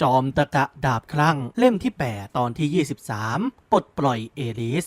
จอมตะกะดาบคลั่งเล่มที่ 8 ตอนที่ 23 ปลดปล่อยเอลิส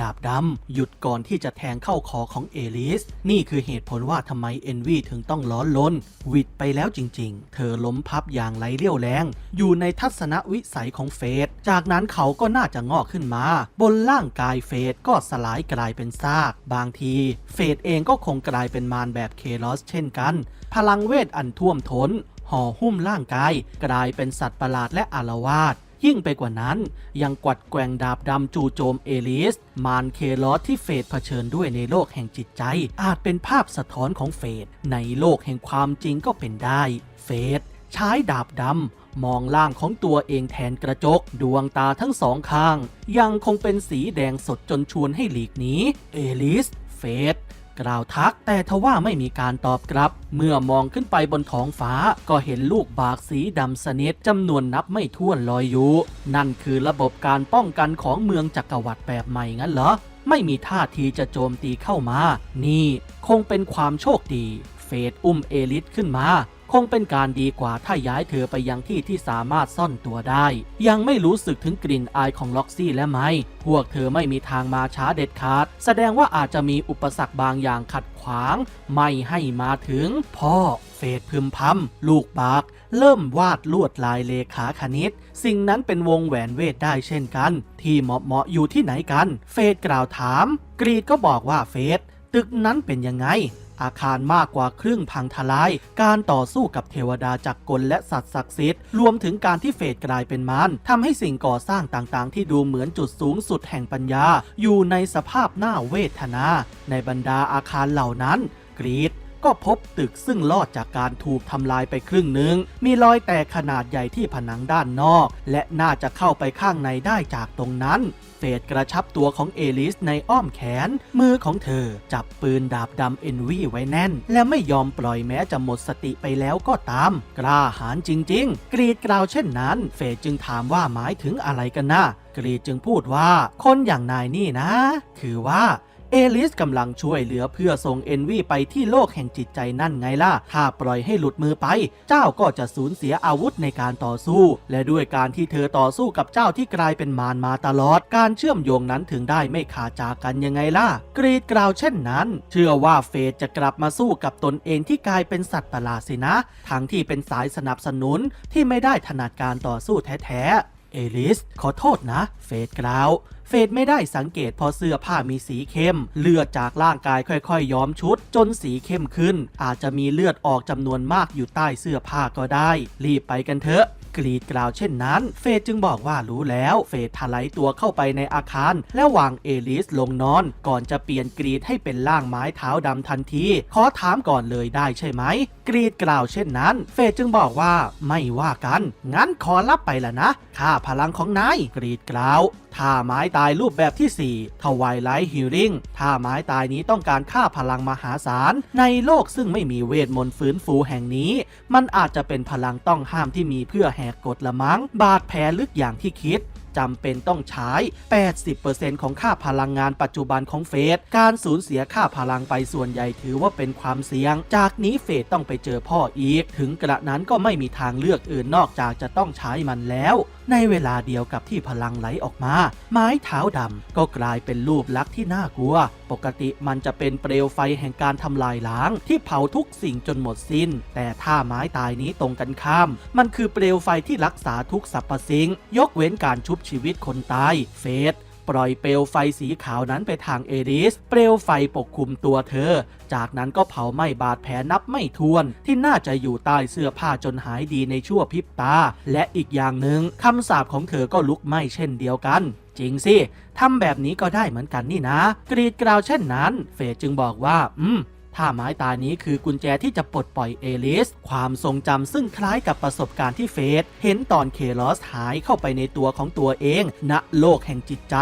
ดาบดำหยุดก่อนที่จะแทงเข้าคอของเอลิส นี่คือเหตุผลว่าทำไมเอนวีถึงต้องร้อนลนวิดไปแล้วจริงๆ เธอล้มพับอย่างไรเรี่ยวแรง อยู่ในทัศนวิสัยของเฟสจากนั้นเขาก็น่าจะงอกขึ้นมา บนร่างกายเฟสก็สลายกลายเป็นซาก บางที เฟสเองก็คงกลายเป็นมารแบบเคลอสเช่นกัน พลังเวทอันท่วมท้นห่อหุ้มร่างกาย กลายเป็นสัตว์ประหลาดและอารวาส ยิ่งไปกว่านั้นยังกวัดแกว่งดาบดำจู่โจมเอลิส มารเคลอสที่เฟดเผชิญด้วยในโลกแห่งจิตใจ อาจเป็นภาพสะท้อนของเฟดในโลกแห่งความจริงก็เป็นได้ เฟดใช้ดาบดำมองล่างของตัวเองแทนกระจก ดวงตาทั้งสองข้าง ยังคงเป็นสีแดงสดจนชวนให้หลีกหนีเอลิส เฟด กล่าวทัก แต่ทว่าไม่มีการตอบกลับ เมื่อมองขึ้นไปบนท้องฟ้าก็เห็นลูกบากสีดำสนิทจำนวนนับไม่ถ้วนลอยอยู่ นั่นคือระบบการป้องกันของเมืองจักรวรรดิแบบใหม่งั้นเหรอ ไม่มีท่าทีจะโจมตีเข้ามา นี่ คงเป็นความโชคดี เฟดอุ้มเอลิสขึ้นมา คงเป็นการดีกว่าถ้าย้ายเธอไปยังที่ที่สามารถซ่อนตัวได้ ยังไม่รู้สึกถึงกลิ่นอายของล็อกซี่และไหมพวกเธอไม่มีทางมาช้าเด็ดขาด แสดงว่าอาจจะมีอุปสรรคบางอย่างขัดขวาง ไม่ให้มาถึง พ่อ เฟดพึมพำลูกปากเริ่มวาดลวดลายเลขาคณิต สิ่งนั้นเป็นวงแหวนเวทได้เช่นกัน ที่เหมาะเหมาะอยู่ที่ไหนกัน เฟดกล่าวถาม กรีดก็บอกว่าเฟดตึกนั้นเป็นยังไง อาคารมากกว่าครึ่งพังทลาย การต่อสู้กับเทวดาจักรกลและสัตว์ศักดิ์สิทธิ์ รวมถึงการที่เฟดกลายเป็นมารทำให้สิ่งก่อสร้างต่างๆ ที่ดูเหมือนจุดสูงสุดแห่งปัญญา อยู่ในสภาพหน้าเวทนา ในบรรดาอาคารเหล่านั้น กรีด ก็พบตึกซึ่งลอดจากการถูกทำลายไปครึ่งหนึ่งมีรอยแตกขนาดใหญ่ที่ผนังด้านนอก และน่าจะเข้าไปข้างในได้จากตรงนั้น เฟดกระชับตัวของเอลิสในอ้อมแขน มือของเธอจับปืนดาบดำเอ็นวีไว้แน่น และไม่ยอมปล่อยแม้จะหมดสติไปแล้วก็ตาม กล้าหาญจริง ๆ กรีดกล่าวเช่นนั้น เฟดจึงถามว่าหมายถึงอะไรกันนะกรีดจึงพูดว่า คนอย่างนายนี่นะ คือว่า เอลิสกำลังช่วยเหลือเพื่อส่งเอนวีไปที่โลกแห่งจิตใจนั่นไงล่ะ ถ้าปล่อยให้หลุดมือไป เจ้าก็จะสูญเสียอาวุธในการต่อสู้ และด้วยการที่เธอต่อสู้กับเจ้าที่กลายเป็นมารมาตลอด การเชื่อมโยงนั้นถึงได้ไม่ขาดจากกันยังไงล่ะ กรีดกล่าวเช่นนั้น เชื่อว่าเฟสจะกลับมาสู้กับตนเองที่กลายเป็นสัตว์ประหลาดสินะ ทั้งที่เป็นสายสนับสนุนที่ไม่ได้ถนัดการต่อสู้แท้ๆ เอลิส ขอโทษนะ เฟดกล่าว เฟดไม่ได้สังเกตพอเสื้อผ้ามีสีเข้ม เลือดจากร่างกายค่อยๆ ย้อมชุด จนสีเข้มขึ้น อาจจะมีเลือดออกจำนวนมากอยู่ใต้เสื้อผ้าก็ได้ รีบไปกันเถอะกรีดกล่าวเช่นนั้น เฟดจึงบอกว่ารู้แล้ว เฟดถลายตัวเข้าไปในอาคาร และวางเอลิสลงนอน ก่อนจะเปลี่ยนกรีดให้เป็นร่างไม้เท้าดำทันที ขอถามก่อนเลยได้ใช่ไหม กรีดกล่าวเช่นนั้น เฟดจึงบอกว่าไม่ว่ากัน งั้นขอรับไปละนะค่าพลังของนาย กรีดกล่าวท่าไม้ตายรูปแบบที่ 4 ทวายไลท์ฮิลลิ่งท่าไม้ตายนี้ต้องการค่าพลังมหาศาล ในโลกซึ่งไม่มีเวทมนต์ฟื้นฟูแห่งนี้ มันอาจจะเป็นพลังต้องห้ามที่มีเพื่อแหกกฎละมั้ง บาดแผลลึกอย่างที่คิดจำเป็นต้องใช้ 80%ของค่าพลังงานปัจจุบันของเฟส การสูญเสียค่าพลังไปส่วนใหญ่ถือว่าเป็นความเสี่ยง จากนี้เฟสต้องไปเจอพ่ออีก ถึงกระนั้นก็ไม่มีทางเลือกอื่นนอกจากจะต้องใช้มันแล้ว ในเวลาเดียวกับที่พลังไหลออกมา ไม้เท้าดำก็กลายเป็นรูปลักษณ์ที่น่ากลัว ปกติมันจะเป็นเปลวไฟแห่งการทำลายล้าง ที่เผาทุกสิ่งจนหมดสิ้น แต่ถ้าไม้ตายนี้ตรงกันข้าม มันคือเปลวไฟที่รักษาทุกสรรพสิ่ง ยกเว้นการชุบชีวิตคนตายเฟส ปล่อยเปลวไฟสีขาวนั้นไปทางเอริส เปลวไฟปกคลุมตัวเธอ จากนั้นก็เผาไหม้บาดแผลนับไม่ถ้วน ที่น่าจะอยู่ใต้เสื้อผ้าจนหายดีในชั่วพริบตา และอีกอย่างหนึ่งคำสาปของเธอก็ลุกไหม้เช่นเดียวกันจริงสิ ทำแบบนี้ก็ได้เหมือนกันนี่นะ กรีดกราวเช่นนั้น เฟยจึงบอกว่า อืม ถ้าไม้ตายนี้คือกุญแจที่จะปลดปล่อยเอลิส ความทรงจำซึ่งคล้ายกับประสบการณ์ที่เฟสเห็นตอนเคลอสหายเข้าไปในตัวของตัวเอง ณโลกแห่งจิตใจ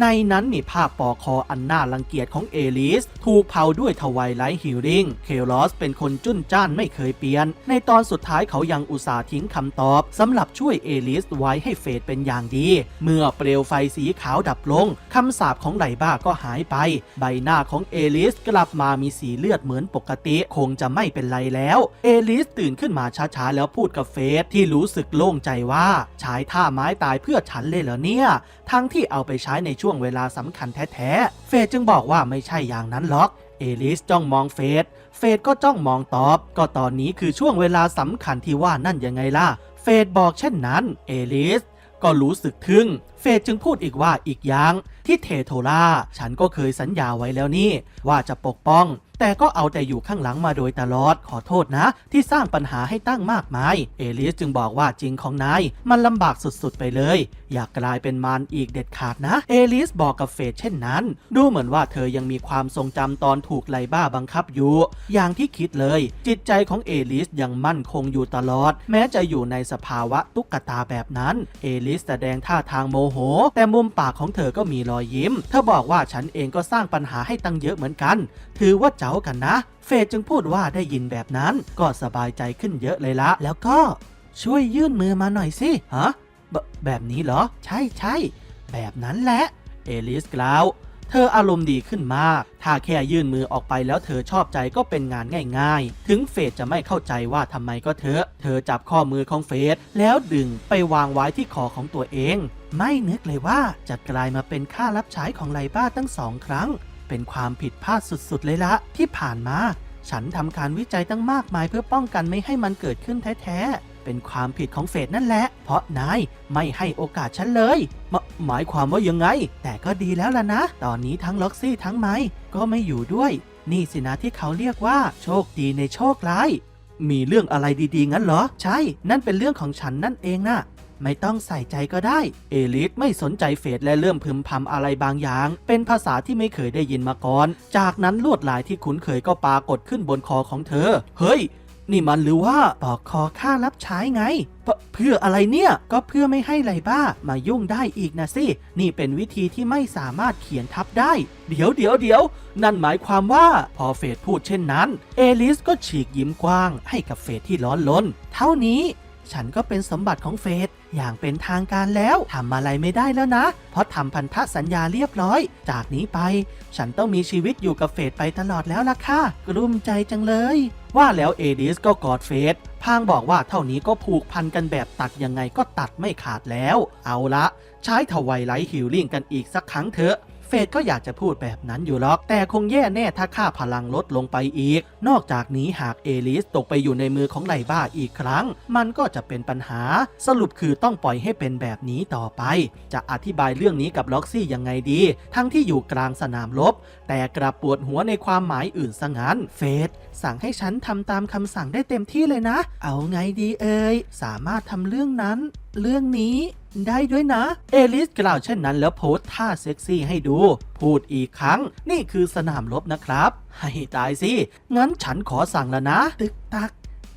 ในนั้นมีภาพปอคออันน่ารังเกียจของเอลิส ถูกเผาด้วยทวายไลท์ฮิลลิงเคลอสเป็นคนจุ้นจ้านไม่เคยเปลี่ยน ในตอนสุดท้ายเขายังอุตส่าห์ทิ้งคำตอบสำหรับช่วยเอลิสไว้ให้เฟสเป็นอย่างดี เมื่อเปลวไฟสีขาวดับลงคำสาปของไลบ้าก็หายไป ใบหน้าของเอลิสกลับมามีสีเลือดเหมือนปกติคงจะไม่เป็นไรแล้ว เอลิสตื่นขึ้นมาช้าๆ แล้วพูดกับเฟสที่รู้สึกโล่งใจว่าใช้ท่าไม้ตายเพื่อฉันเลยเหรอเนี่ย ทั้งที่เอาไปใช้ในช่วงเวลาสำคัญแท้ๆ เฟสจึงบอกว่าไม่ใช่อย่างนั้นหรอก เอลิสจ้องมองเฟสเฟสก็จ้องมองตอบ ก็ตอนนี้คือช่วงเวลาสำคัญที่ว่านั่นยังไงล่ะ เฟสบอกเช่นนั้น เอลิสก็รู้สึกทึ่ง เฟสจึงพูดอีกว่าอีกอย่างที่เทโทราฉันก็เคยสัญญาไว้แล้วนี่ ว่าจะปกป้อง แต่ก็เอาแต่อยู่ข้างหลังมาโดยตลอดขอโทษนะ ที่สร้างปัญหาให้ตั้งมากมาย เอลิสจึงบอกว่าจริงของนาย มันลำบากสุดๆไปเลย อยากกลายเป็นมารอีกเด็ดขาดนะ เอลิสบอกกับเฟสเช่นนั้น ดูเหมือนว่าเธอยังมีความทรงจำตอนถูกไลบ้าบังคับอยู่ อย่างที่คิดเลย จิตใจของเอลิสยังมั่นคงอยู่ตลอด แม้จะอยู่ในสภาวะตุ๊กตาแบบนั้น เอลิสแสดงท่าทางโมโหแต่มุมปากของเธอก็มีรอยยิ้ม เธอบอกว่าฉันเองก็สร้างปัญหาให้ตั้งเยอะเหมือนกัน ถือว่าเจ้ากันนะ เฟยจึงพูดว่าได้ยินแบบนั้นก็สบายใจขึ้นเยอะเลยละ แล้วก็ช่วยยื่นมือมาหน่อยสิฮะบแบบนี้เหรอ ใช่ใช่แบบนั้นแหละ เอลิสกล่าวเธออารมณ์ดีขึ้นมาก ถ้าแค่ยื่นมือออกไปแล้วเธอชอบใจก็เป็นงานง่าย ๆ ถึงเฟสจะไม่เข้าใจว่าทำไมก็เถอะ เธอจับข้อมือของเฟสแล้วดึงไปวางไว้ที่คอของตัวเอง ไม่นึกเลยว่าจะกลายมาเป็นค่ารับใช้ของไลบ้าตั้งสองครั้ง เป็นความผิดพลาดสุดๆเลยละ ที่ผ่านมา ฉันทำการวิจัยตั้งมากมายเพื่อป้องกันไม่ให้มันเกิดขึ้นแท้ๆ เป็นความผิดของเฟดนั่นแหละ เพราะนายไม่ให้โอกาสฉันเลยหมหมายความว่ายังไง แต่ก็ดีแล้วล่ะนะ ตอนนี้ทั้งล็อกซี่ทั้งไมค์ก็ไม่อยู่ด้วย นี่สินะที่เขาเรียกว่า โชคดีในโชคร้ายมีเรื่องอะไรดีๆ งั้นเหรอ ใช่ นั่นเป็นเรื่องของฉันนั่นเองน่ะ ไม่ต้องใส่ใจก็ได้ เอลิสไม่สนใจเฟดและเริ่มพึมพำอะไรบางอย่าง เป็นภาษาที่ไม่เคยได้ยินมาก่อน จากนั้นลวดลายที่คุ้นเคยก็ปรากฏขึ้นบนคอของเธอ เฮ้ยนี่มันหรือว่าปอกคอค่ารับใช้ไงเพื่อเพื่ออะไรเนี่ยก็เพื่อไม่ให้ไลบ้ามายุ่งได้อีกนะสินี่เป็นวิธีที่ไม่สามารถเขียนทับได้ เดี๋ยวเดี๋ยวเดี๋ยวนั่นหมายความว่าพอเฟดพูดเช่นนั้น เอลิสก็ฉีกยิ้มกว้างให้กับเฟดที่ร้อนลน เท่านี้ฉันก็เป็นสมบัติของเฟด อย่างเป็นทางการแล้วทำอะไรไม่ได้แล้วนะ เพราะทำพันธสัญญาเรียบร้อย จากนี้ไป ฉันต้องมีชีวิตอยู่กับเฟดไปตลอดแล้วล่ะค่ะ กลุ้มใจจังเลย ว่าแล้วเอดิสก็กอดเฟดพางบอกว่าเท่านี้ก็ผูกพันกันแบบตัดยังไงก็ตัดไม่ขาดแล้ว เอาละ ใช้ทวายไลท์ฮิลลิ่งกันอีกสักครั้งเถอะ ฟดก็อยากจะพูดแบบนั้นอยู่หรอก แต่คงแย่แน่ถ้าค่าพลังลดลงไปอีก นอกจากนี้หากเอลิสตกไปอยู่ในมือของไลบ้าอีกครั้ง มันก็จะเป็นปัญหา สรุปคือต้องปล่อยให้เป็นแบบนี้ต่อไป จะอธิบายเรื่องนี้กับล็อกซี่ยังไงดี ทั้งที่อยู่กลางสนามรบ แต่กลับปวดหัวในความหมายอื่นซะงั้น เฟดสั่งให้ฉันทำตามคำสั่งได้เต็มที่เลยนะ เอาไงดีเอ่ย สามารถทำเรื่องนั้น เรื่องนี้ ได้ด้วยนะ เอลิสกล่าวเช่นนั้นแล้วโพสท่าเซ็กซี่ให้ดู พูดอีกครั้ง นี่คือสนามรบนะครับ ให้ตายสิ งั้นฉันขอสั่งแล้วนะ ตึกตัก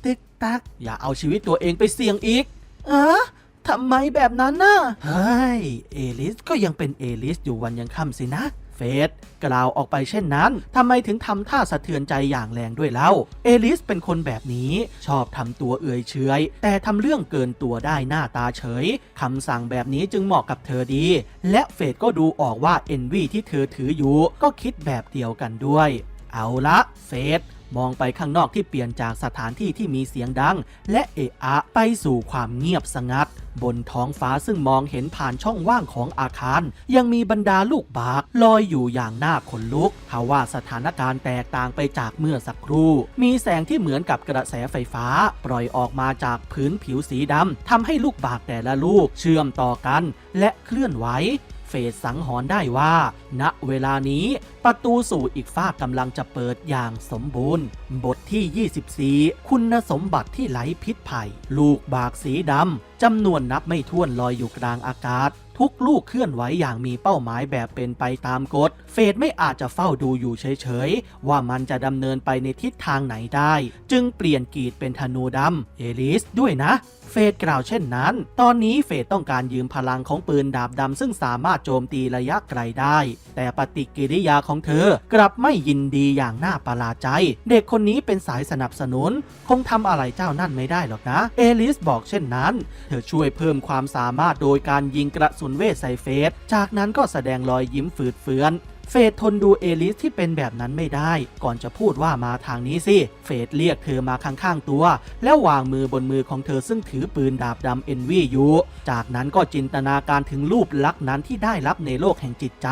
ตึกตัก อย่าเอาชีวิตตัวเองไปเสี่ยงอีกอะทำไมแบบนั้นน่ะ เฮ้ย เอลิสก็ยังเป็นเอลิสอยู่วันยังค่ำสินะ เฟสกล่าวออกไปเช่นนั้นทำไมถึงทำท่าสะเทือนใจอย่างแรงด้วยเล่า เอลิสเป็นคนแบบนี้ ชอบทำตัวเอื่อยเฉยแต่ทำเรื่องเกินตัวได้หน้าตาเฉยคำสั่งแบบนี้จึงเหมาะกับเธอดี และเฟสก็ดูออกว่าเอนวีที่เธอถืออยู่ ก็คิดแบบเดียวกันด้วย เอาละเฟส มองไปข้างนอกที่เปลี่ยนจากสถานที่ที่มีเสียงดัง และเอะอะไปสู่ความเงียบสงัด บนท้องฟ้าซึ่งมองเห็นผ่านช่องว่างของอาคาร ยังมีบรรดาลูกบากลอยอยู่อย่างน่าขนลุกทว่าสถานการณ์แตกต่างไปจากเมื่อสักครู่ มีแสงที่เหมือนกับกระแสไฟฟ้า ปล่อยออกมาจากพื้นผิวสีดำทำให้ลูกบากแต่ละลูกเชื่อมต่อกัน และเคลื่อนไหวเฟสสังหรณ์ได้ว่า ณเวลานี้ ประตูสู่อีกฝ้ากกำลังจะเปิดอย่างสมบูรณ์ บทที่ 24 คุณสมบัติที่ไหลพิษภัย ลูกบากสีดำจำนวนนับไม่ถ้วนลอยอยู่กลางอากาศทุกลูกเคลื่อนไหวอย่างมีเป้าหมายแบบเป็นไปตามกฎ เฟดไม่อาจจะเฝ้าดูอยู่เฉยๆ ว่ามันจะดำเนินไปในทิศทางไหนได้ จึงเปลี่ยนกีดเป็นธนูดำเอลิสด้วยนะ เฟดกล่าวเช่นนั้น ตอนนี้เฟดต้องการยืมพลังของปืนดาบดำซึ่งสามารถโจมตีระยะไกลได้ แต่ปฏิกิริยาของของเธอ กลับไม่ยินดีอย่างน่าประหลาดใจ เด็กคนนี้เป็นสายสนับสนุน คงทำอะไรเจ้านั่นไม่ได้หรอกนะ เอลิสบอกเช่นนั้น เธอช่วยเพิ่มความสามารถโดยการยิงกระสุนเวทใส่เฟส จากนั้นก็แสดงรอยยิ้มฝืดเฟือนเฟดทนดูเอลิสที่เป็นแบบนั้นไม่ได้ ก่อนจะพูดว่ามาทางนี้สิ เฟดเรียกเธอมาข้างๆตัว แล้ววางมือบนมือของเธอซึ่งถือปืนดาบดำเอ็นวีอยู่ จากนั้นก็จินตนาการถึงรูปลักษณ์นั้นที่ได้รับในโลกแห่งจิตใจ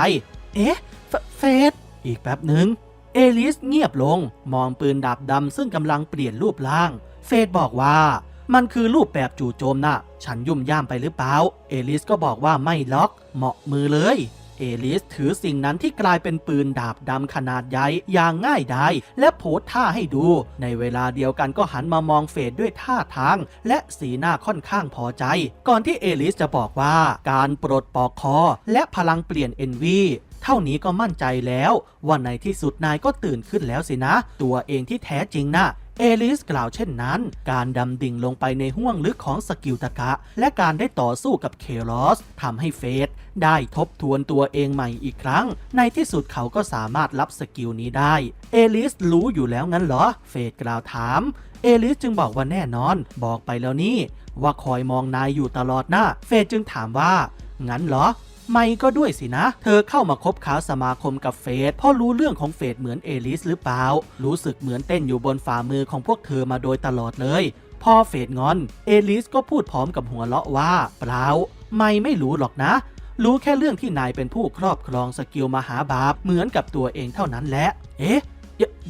เอ๊ะ เฟเฟดอีกแป๊บหนึ่งเอลิสเงียบลง มองปืนดาบดำซึ่งกำลังเปลี่ยนรูปร่าง เฟดบอกว่ามันคือรูปแบบจู่โจมนะ่ะ ฉันยุ่มย่ามไปหรือเปล่า เอลิสก็บอกว่าไม่ล็อก เหมาะมือเลย เอลิสถือสิ่งนั้นที่กลายเป็นปืนดาบดำขนาดใหญ่อย่างง่ายดายและโพสท่าให้ดู ในเวลาเดียวกันก็หันมามองเฟดด้วยท่าทาง และสีหน้าค่อนข้างพอใจ ก่อนที่เอลิสจะบอกว่า การปลดปลอกคอ และพลังเปลี่ยนเอ็นวี เท่านี้ก็มั่นใจแล้วว่าในที่สุดนายก็ตื่นขึ้นแล้วสินะ ตัวเองที่แท้จริงนะ่ะเอลิสกล่าวเช่นนั้น การดำดิ่งลงไปในห้วงลึกของสกิลตะกะ และการได้ต่อสู้กับเคลอสทำให้เฟสได้ทบทวนตัวเองใหม่อีกครั้ง ในที่สุดเขาก็สามารถรับสกิลนี้ได้ เอลิสรู้อยู่แล้วงั้นเหรอ เฟสกล่าวถาม เอลิสจึงบอกว่าแน่นอน บอกไปแล้วนี่ ว่าคอยมองนายอยู่ตลอดนะเฟสจึงถามว่า งั้นเหรอ ไม่ก็ด้วยสินะ เธอเข้ามาคบค้าสมาคมกับเฟสเพราะรู้เรื่องของเฟสเหมือนเอลิสหรือเปล่า รู้สึกเหมือนเต้นอยู่บนฝ่ามือของพวกเธอมาโดยตลอดเลย พอเฟสงอน เอลิสก็พูดพร้อมกับหัวเราะว่า เปล่า ไม่ไม่รู้หรอกนะรู้แค่เรื่องที่นายเป็นผู้ครอบครองสกิลมหาบาปเหมือนกับตัวเองเท่านั้นแหละ เอ๊ะ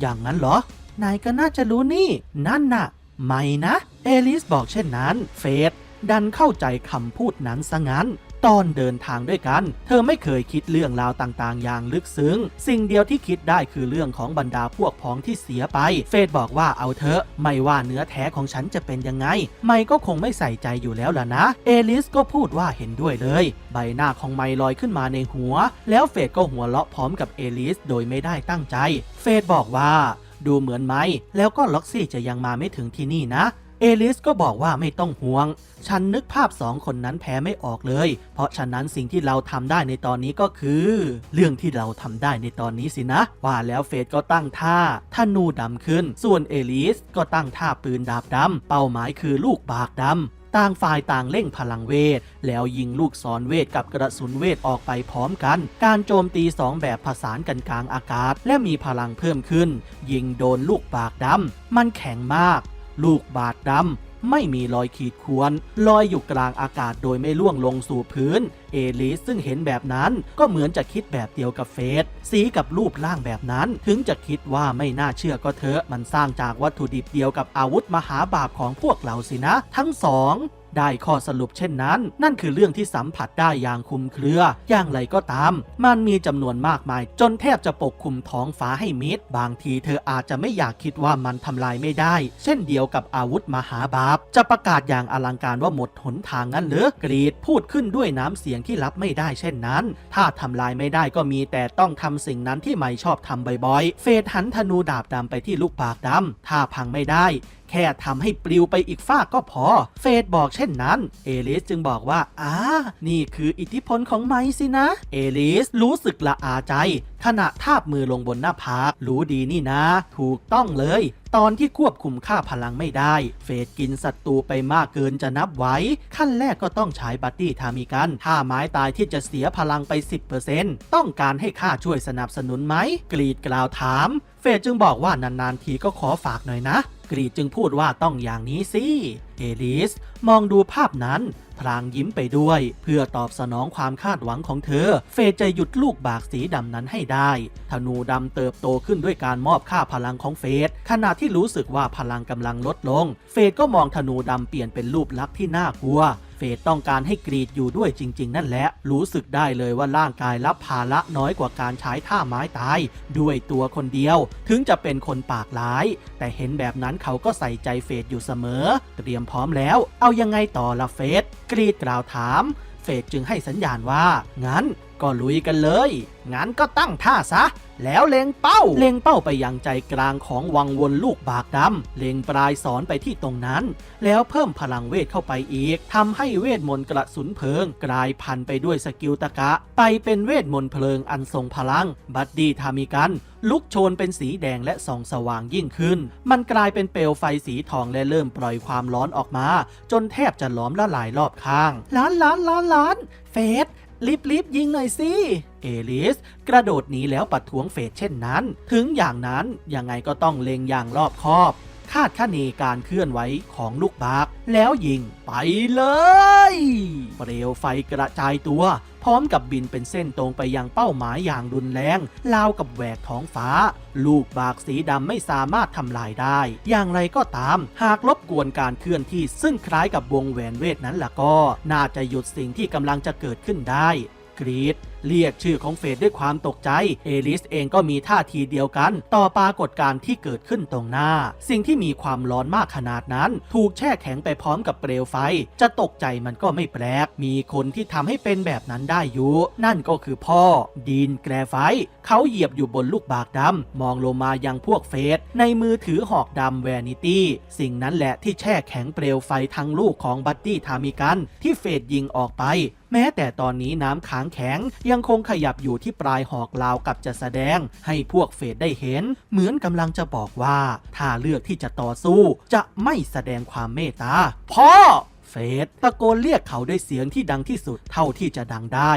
อย่างนั้นเหรอ นายก็น่าจะรู้นี่ นั่นน่ะ ไม่นะ เอลิสบอกเช่นนั้น เฟสดันเข้าใจคำพูดนั้นซะงั้น ตอนเดินทางด้วยกัน เธอไม่เคยคิดเรื่องราวต่างๆ อย่างลึกซึ้ง สิ่งเดียวที่คิดได้คือเรื่องของบรรดาพวกพ้องที่เสียไป เฟดบอกว่าเอาเถอะ ไม่ว่าเนื้อแท้ของฉันจะเป็นยังไง ไม่ก็คงไม่ใส่ใจอยู่แล้วล่ะนะ เอลิสก็พูดว่าเห็นด้วยเลย ใบหน้าของไมลอยขึ้นมาในหัว แล้วเฟดก็หัวเราะพร้อมกับเอลิสโดยไม่ได้ตั้งใจ เฟดบอกว่าดูเหมือนไหม แล้วก็ล็อกซี่จะยังมาไม่ถึงที่นี่นะ เอลิสก็บอกว่าไม่ต้องห่วง ฉันนึกภาพสองคนนั้นแพ้ไม่ออกเลย เพราะฉะนั้นสิ่งที่เราทำได้ในตอนนี้ก็คือ เรื่องที่เราทำได้ในตอนนี้สินะ ว่าแล้วเฟสก็ตั้งท่าธนูดำขึ้น ส่วนเอลิสก็ตั้งท่าปืนดาบดำเป้าหมายคือลูกบากดำต่างฝ่ายต่างเร่งพลังเวท แล้วยิงลูกศรเวทกับกระสุนเวทออกไปพร้อมกัน การโจมตีสองแบบผสานกันกลางอากาศ และมีพลังเพิ่มขึ้น ยิงโดนลูกบากดำมันแข็งมาก ลูกบาดดำไม่มีรอยขีดข่วนลอยอยู่กลางอากาศโดยไม่ล่วงลงสู่พื้น เอลิสซึ่งเห็นแบบนั้นก็เหมือนจะคิดแบบเดียวกับเฟสสีกับรูปร่างแบบนั้น ถึงจะคิดว่าไม่น่าเชื่อก็เถอะมันสร้างจากวัตถุดิบเดียวกับอาวุธมหาบาปของพวกเราสินะ ทั้งสอง ได้ข้อสรุปเช่นนั้น นั่นคือเรื่องที่สัมผัสได้อย่างคุมเครือ อย่างไรก็ตาม มันมีจำนวนมากมาย จนแทบจะปกคลุมท้องฟ้าให้มิด บางทีเธออาจจะไม่อยากคิดว่ามันทำลายไม่ได้ เช่นเดียวกับอาวุธมหาบาป จะประกาศอย่างอลังการว่าหมดหนทางงั้นหรือกรีดพูดขึ้นด้วยน้ำเสียงที่รับไม่ได้เช่นนั้น ถ้าทำลายไม่ได้ก็มีแต่ต้องทำสิ่งนั้นที่ไม่ชอบทำบ่อยๆ เฟดหันธนูดาบดำไปที่ลูกปากดำถ้าพังไม่ได้ แค่ทำให้ปลิวไปอีกฝากก็พอ เฟดบอกเช่นนั้น เอลิสจึงบอกว่าอ่านี่คืออิทธิพลของไม้สินะ เอลิสรู้สึกละอาใจขณะทาบมือลงบนหน้าผากรู้ดีนี่นะ ถูกต้องเลย ตอนที่ควบคุมค่าพลังไม่ได้ เฟดกินศัตรูไปมากเกินจะนับไว้ ขั้นแรกก็ต้องใช้บัตตี้ทามิกันถ้าไม้ตายที่จะเสียพลังไป 10%ต้องการให้ข้าช่วยสนับสนุนไหม กรีดกล่าวถาม เฟดจึงบอกว่านานๆทีก็ขอฝากหน่อยนะ กรีดจึงพูดว่าต้องอย่างนี้สิเอลิสมองดูภาพนั้น พลางยิ้มไปด้วย เพื่อตอบสนองความคาดหวังของเธอ เฟดจะหยุดลูกบากสีดำนั้นให้ได้ ธนูดำเติบโตขึ้นด้วยการมอบค่าพลังของเฟจขณะที่รู้สึกว่าพลังกำลังลดลง เฟจก็มองธนูดำเปลี่ยนเป็นรูปลักษณ์ที่น่ากลัว ดต้องการให้กรีดอยู่ด้วยจริง ๆ นั่นแหละ รู้สึกได้เลยว่าร่างกายรับภาระน้อยกว่าการใช้ท่าไม้ตาย ด้วยตัวคนเดียว ถึงจะเป็นคนปากร้าย แต่เห็นแบบนั้นเขาก็ใส่ใจเฟดอยู่เสมอ เตรียมพร้อมแล้ว เอายังไงต่อละเฟดกรีดกล่าวถาม เฟดจึงให้สัญญาณว่า งั้น ก็ลุยกันเลย งั้นก็ตั้งท่าซะ แล้วเล็งเป้า เล็งเป้าไปยังใจกลางของวังวนลูกบากดำ เล็งปลายสอนไปที่ตรงนั้น แล้วเพิ่มพลังเวทเข้าไปอีก ทำให้เวทมนต์กระสุนเพลิง กลายพันไปด้วยสกิลตะกะ ไปเป็นเวทมนต์เพลิงอันทรงพลัง บัดดี้ทามิกัน ลุกโชนเป็นสีแดงและส่องสว่างยิ่งขึ้น มันกลายเป็นเปลวไฟสีทองและเริ่มปล่อยความร้อนออกมา จนแทบจะล้อมละลายรอบข้าง ล้านล้านล้านล้านเฟส รีบรีบยิงหน่อยสิเอลิส กระโดดหนีแล้วปัดท้วงเฟดเช่นนั้น ถึงอย่างนั้นยังไงก็ต้องเล็งอย่างรอบคอบ คาดคะเนการเคลื่อนไหวของลูกบากแล้วยิงไปเลยเปลวไฟกระจายตัว พร้อมกับบินเป็นเส้นตรงไปยังเป้าหมายอย่างรุนแรงราวกับแหวกท้องฟ้า ลูกบากสีดำไม่สามารถทำลายได้ อย่างไรก็ตาม หากรบกวนการเคลื่อนที่ซึ่งคล้ายกับวงแหวนเวทนั้นล่ะก็ น่าจะหยุดสิ่งที่กำลังจะเกิดขึ้นได้ กรีด เรียกชื่อของเฟดด้วยความตกใจ เอลิสเองก็มีท่าทีเดียวกัน ต่อปรากฏการณ์ที่เกิดขึ้นตรงหน้า สิ่งที่มีความร้อนมากขนาดนั้น ถูกแช่แข็งไปพร้อมกับเปลวไฟ จะตกใจมันก็ไม่แปลก มีคนที่ทำให้เป็นแบบนั้นได้อยู่ นั่นก็คือพ่อ ดีนแกรไฟ เขาเหยียบอยู่บนลูกบากดำมองลงมายังพวกเฟสในมือถือหอกดำแวนิตี้สิ่งนั้นแหละที่แช่แข็งเปลวไฟทั้งลูกของบัตตี้ทามิกัน ที่เฟดยิงออกไปแม้แต่ตอนนี้น้ำค้างแข็งยังคงขยับอยู่ที่ปลายหอกลาวกับจะแสดง ให้พวกเฟดได้เห็น เหมือนกำลังจะบอกว่า ถ้าเลือกที่จะต่อสู้ จะไม่แสดงความเมตตาพ่อเฟดตะโกนเรียกเขาด้วยเสียงที่ดังที่สุดเท่าที่จะดังได้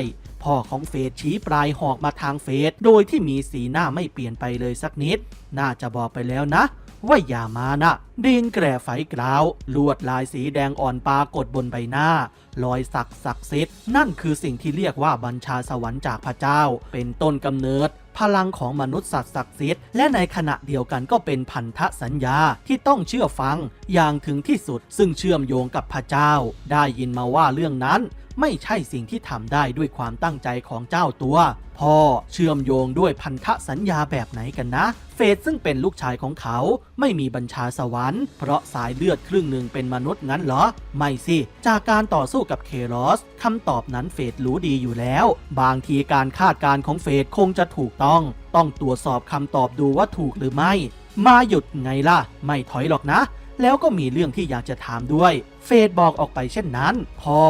พ่อของเฟดชี้ปลายหอกมาทางเฟดโดยที่มีสีหน้าไม่เปลี่ยนไปเลยสักนิด น่าจะบอกไปแล้วนะว่าอย่ามานะดินแกร่ไฟกล่าว ลวดลายสีแดงอ่อนปรากฏบนใบหน้า รอยสักศักดิ์สิทธิ์นั่นคือสิ่งที่เรียกว่าบัญชาสวรรค์จากพระเจ้า เป็นต้นกำเนิด พลังของมนุษย์สัตว์ศักดิ์สิทธิ์และในขณะเดียวกันก็เป็นพันธสัญญาที่ต้องเชื่อฟัง อย่างถึงที่สุดซึ่งเชื่อมโยงกับพระเจ้า ได้ยินมาว่าเรื่องนั้น ไม่ใช่สิ่งที่ทำได้ด้วยความตั้งใจของเจ้าตัว พ่อเชื่อมโยงด้วยพันธสัญญาแบบไหนกันนะ เฟดซึ่งเป็นลูกชายของเขา ไม่มีบัญชาสวรรค์ เพราะสายเลือดครึ่งหนึ่งเป็นมนุษย์งั้นเหรอ ไม่สิ จากการต่อสู้กับเครอสคำตอบนั้นเฟดรู้ดีอยู่แล้ว บางทีการคาดการณ์ของเฟดคงจะถูกต้อง ต้องตรวจสอบคำตอบดูว่าถูกหรือไม่ มาหยุดไงล่ะ ไม่ถอยหรอกนะแล้วก็มีเรื่องที่อยากจะถามด้วย เฟดบอกออกไปเช่นนั้น พ่อ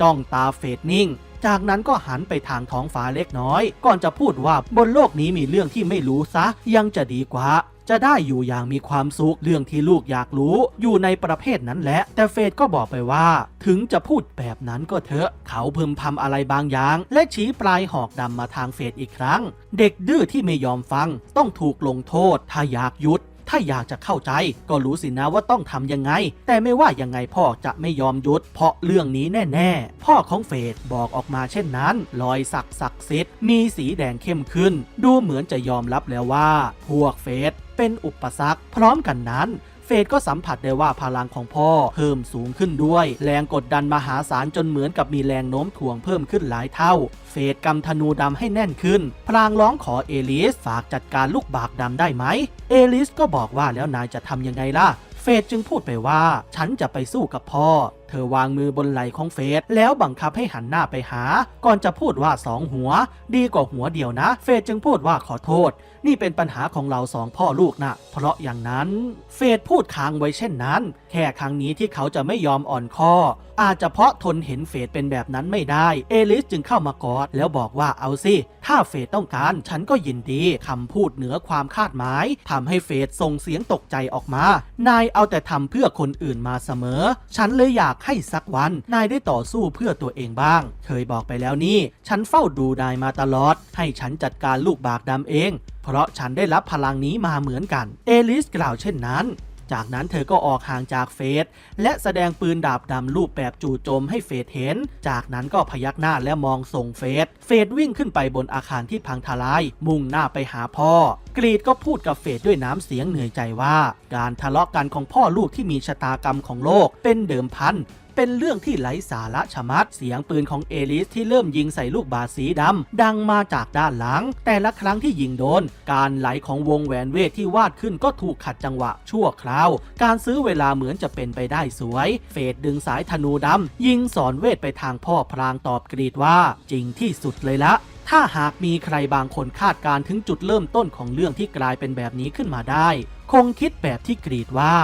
จ้องตาเฟดนิ่ง จากนั้นก็หันไปทางท้องฟ้าเล็กน้อย ก่อนจะพูดว่าบนโลกนี้มีเรื่องที่ไม่รู้ซะ ยังจะดีกว่าจะได้อยู่อย่างมีความสุขเรื่องที่ลูกอยากรู้ อยู่ในประเภทนั้นแหละ แต่เฟดก็บอกไปว่า ถึงจะพูดแบบนั้นก็เถอะ เขาพึมพำอะไรบางอย่าง และชี้ปลายหอกดำมาทางเฟดอีกครั้ง เด็กดื้อที่ไม่ยอมฟัง ต้องถูกลงโทษ ถ้าอยากหยุด ถ้าอยากจะเข้าใจ ก็รู้สินะว่าต้องทำยังไง แต่ไม่ว่ายังไงพ่อจะไม่ยอมหยุด เพราะเรื่องนี้แน่ ๆ พ่อของเฟดบอกออกมาเช่นนั้น รอยสักศักดิ์สิทธิ์มีสีแดงเข้มขึ้น ดูเหมือนจะยอมรับแล้วว่า พวกเฟดเป็นอุปสรรคพร้อมกันนั้น เฟดก็สัมผัสได้ว่าพลังของพ่อเพิ่มสูงขึ้นด้วย แรงกดดันมหาศาลจนเหมือนกับมีแรงโน้มถ่วงเพิ่มขึ้นหลายเท่า เฟดกำธนูดำให้แน่นขึ้น พลางร้องขอเอลิสฝากจัดการลูกบากดำได้ไหม เอลิสก็บอกว่าแล้วนายจะทำยังไงล่ะ เฟดจึงพูดไปว่า ฉันจะไปสู้กับพ่อเธอวางมือบนไหล่ของเฟดแล้วบังคับให้หันหน้าไปหา ก่อนจะพูดว่าสองหัว ดีกว่าหัวเดียวนะ เฟดจึงพูดว่าขอโทษ นี่เป็นปัญหาของเราสองพ่อลูกนะ เพราะอย่างนั้น เฟดพูดค้างไว้เช่นนั้น แค่ครั้งนี้ที่เขาจะไม่ยอมอ่อนข้อ อาจจะเพราะทนเห็นเฟดเป็นแบบนั้นไม่ได้ เอลิสจึงเข้ามากอดแล้วบอกว่าเอาสิถ้าเฟดต้องการฉันก็ยินดีคำพูดเหนือความคาดหมายทำให้เฟดส่งเสียงตกใจออกมา นายเอาแต่ทำเพื่อคนอื่นมาเสมอ ฉันเลยอยากให้สักวัน นายได้ต่อสู้เพื่อตัวเองบ้าง เคยบอกไปแล้วนี่ ฉันเฝ้าดูนายมาตลอด ให้ฉันจัดการลูกบากดำเอง เพราะฉันได้รับพลังนี้มาเหมือนกัน เอลิสกล่าวเช่นนั้น จากนั้นเธอก็ออกห่างจากเฟสและแสดงปืนดาบดำรูปแบบจู่โจมให้เฟสเห็น จากนั้นก็พยักหน้าและมองส่งเฟส เฟสวิ่งขึ้นไปบนอาคารที่พังทลาย มุ่งหน้าไปหาพ่อ กรีดก็พูดกับเฟสด้วยน้ำเสียงเหนื่อยใจว่า การทะเลาะกันของพ่อลูกที่มีชะตากรรมของโลกเป็นเดิมพัน เป็นเรื่องที่ไร้สาระชะมัด เสียงปืนของเอลิสที่เริ่มยิงใส่ลูกบาศสีดำ ดังมาจากด้านหลัง แต่ละครั้งที่ยิงโดน การไหลของวงแหวนเวทที่วาดขึ้นก็ถูกขัดจังหวะชั่วคราว การซื้อเวลาเหมือนจะเป็นไปได้สวย เฟดดึงสายธนูดำ ยิงสอนเวทไปทางพ่อพรางตอบกรีดว่า จริงที่สุดเลยละถ้าหากมีใครบางคนคาดการณ์ถึงจุดเริ่มต้นของเรื่องที่กลายเป็นแบบนี้ขึ้นมาได้ คงคิดแบบที่กรีดว่า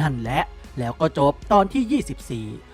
นั่นแหละ แล้วก็จบตอนที่ 24